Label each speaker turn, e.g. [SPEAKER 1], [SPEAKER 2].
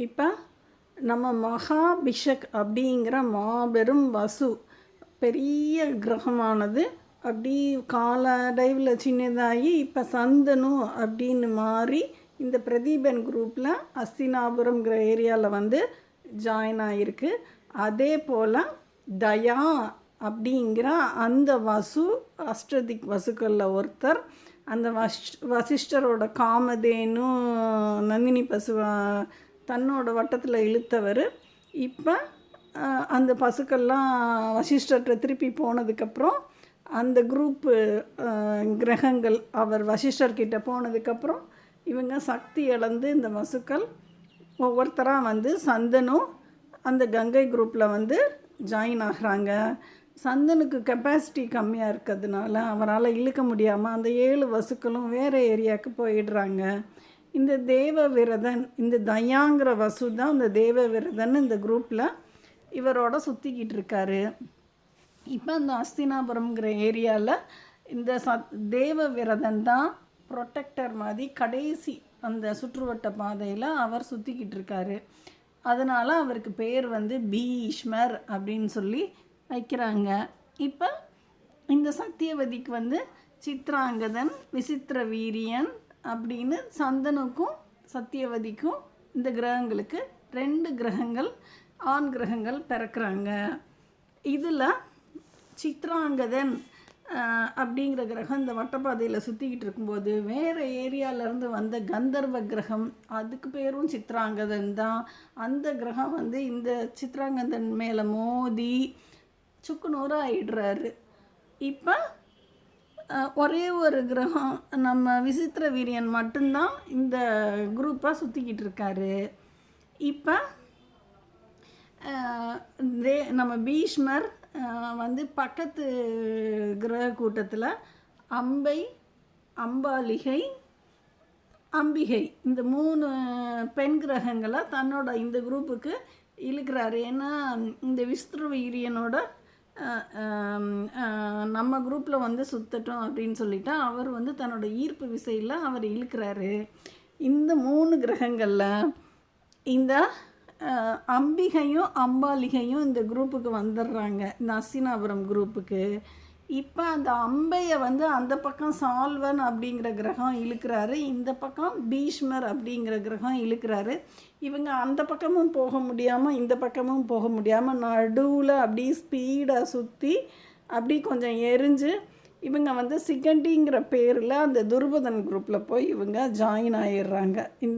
[SPEAKER 1] இப்போ நம்ம மகாபிஷக் அப்படிங்கிற மாபெரும் வசு பெரிய கிரகமானது அப்படி காலடைவில் சின்னதாகி இப்போ சந்தனு அப்படின்னு மாறி இந்த பிரதீபன் குரூப்பில் அஸ்தினாபுரம்ங்கிற ஏரியாவில் வந்து ஜாயின் ஆகிருக்கு அதே போல் தயா அப்படிங்கிற அந்த வசு அஷ்டதிக் வசுக்களில் ஒருத்தர் அந்த வஷ் வசிஷ்டரோட காமதேனு நந்தினி பசுவா தன்னோட வட்டத்தில் இழுத்தவர். இப்போ அந்த பசுக்கள்லாம் வசிஷ்டர்கிட்ட திருப்பி போனதுக்கப்புறம் அந்த குரூப்பு கிரகங்கள் அவர் வசிஷ்டர்கிட்ட போனதுக்கப்புறம் இவங்க சக்தி இழந்து இந்த வசுக்கள் ஒவ்வொருத்தராக வந்து சந்தனும் அந்த கங்கை குரூப்பில் வந்து ஜாயின் ஆகிறாங்க. சந்தனுக்கு கெப்பாசிட்டி கம்மியாக இருக்கிறதுனால அவரால் இழுக்க முடியாமல் அந்த ஏழு வசுக்களும் வேறு ஏரியாவுக்கு போயிடுறாங்க. இந்த தேவ விரதன் இந்த தயாங்கிற வசு தான் இந்த தேவ விரதன் இந்த குரூப்பில் இவரோட சுற்றிக்கிட்டு இருக்காரு. இப்போ அந்த அஸ்தினாபுரம்ங்கிற ஏரியாவில் இந்த சத் தேவ விரதன் தான் ப்ரொட்டக்டர் மாதிரி கடைசி அந்த சுற்றுவட்ட பாதையில் அவர் சுற்றிக்கிட்டு இருக்காரு. அதனால் அவருக்கு பேர் வந்து பீஷ்மர் அப்படின்னு சொல்லி வைக்கிறாங்க. இப்போ இந்த சத்தியவதிக்கு வந்து சித்ராங்கதன் விசித்திர வீரியன் அப்படின்னு சந்தனுக்கும் சத்தியவதிக்கும் இந்த கிரகங்களுக்கு ரெண்டு கிரகங்கள் ஆண் கிரகங்கள் பிறக்கிறாங்க. இதில் சித்ராங்கதன் அப்படிங்கிற கிரகம் இந்த வட்டப்பாதையில் சுற்றிக்கிட்டு இருக்கும்போது வேறு ஏரியாவிலேருந்து வந்த கந்தர்வ கிரகம் அதுக்கு பேரும் சித்ராங்கதன் தான். அந்த கிரகம் வந்து இந்த சித்ராங்கதன் மேலே மோதி சுக்குநூறு ஆயிடுறாரு. இப்போ ஒரே ஒரு கிரகம் நம்ம விசித்திர வீரியன் மட்டும்தான் இந்த குரூப்பாக சுற்றிக்கிட்டு இருக்காரு. இப்போ தே நம்ம பீஷ்மர் வந்து பக்கத்து கிரக கூட்டத்தில் அம்பை அம்பாலிகை அம்பிகை இந்த மூணு பெண் கிரகங்களை தன்னோட இந்த குரூப்புக்கு இழுக்கிறாரு. ஏன்னா இந்த விஸ்திர வீரியனோட நம்ம குரூப்பில் வந்து சுத்தட்டும் அப்படின்னு சொல்லிட்டு அவர் வந்து தன்னோட ஈர்ப்பு விசையில் அவர் இழுக்கிறாரு. இந்த மூணு கிரகங்களில் இந்த அம்பிகையும் அம்பாலிகையும் இந்த குரூப்புக்கு வந்துடுறாங்க. இந்த அசினாபுரம் குரூப்புக்கு இப்போ அந்த அம்பையை வந்து அந்த பக்கம் சால்வன் அப்படிங்கிற கிரகம் இழுக்கிறாரு இந்த பக்கம் பீஷ்மர் அப்படிங்கிற கிரகம் இழுக்கிறாரு. இவங்க அந்த பக்கமும் போக முடியாமல் இந்த பக்கமும் போக முடியாமல் நடுவில் அப்படி ஸ்பீடாக சுற்றி அப்படி கொஞ்சம் எரிஞ்சு இவங்க வந்து சிகண்டிங்கிற பேரில் அந்த துருபதன் குரூப்பில் போய் இவங்க ஜாயின் ஆயிடுறாங்க. இந்த